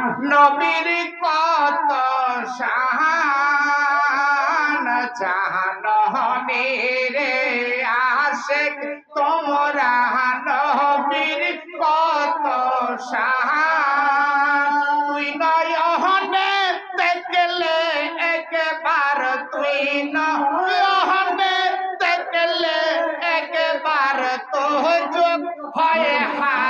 নবীর কত শাহান জাহানহনে রে আশেক, তোমরা নবীর কত শাহান তুই নয়নে দেখলে একবার, তুই নয়নে দেখলে একবার তো যোগ হয় হারাম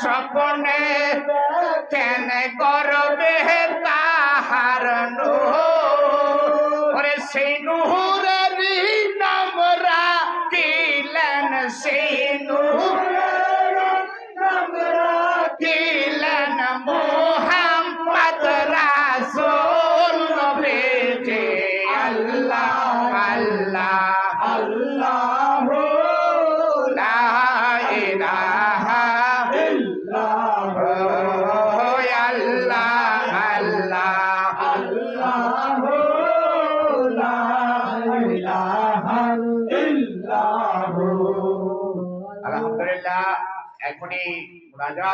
স্বপ্নে কেন করবে তাহার নুহ? ওরে সেই নূরের আলহামদুলিল্লাহ। এখনই মুনাজাত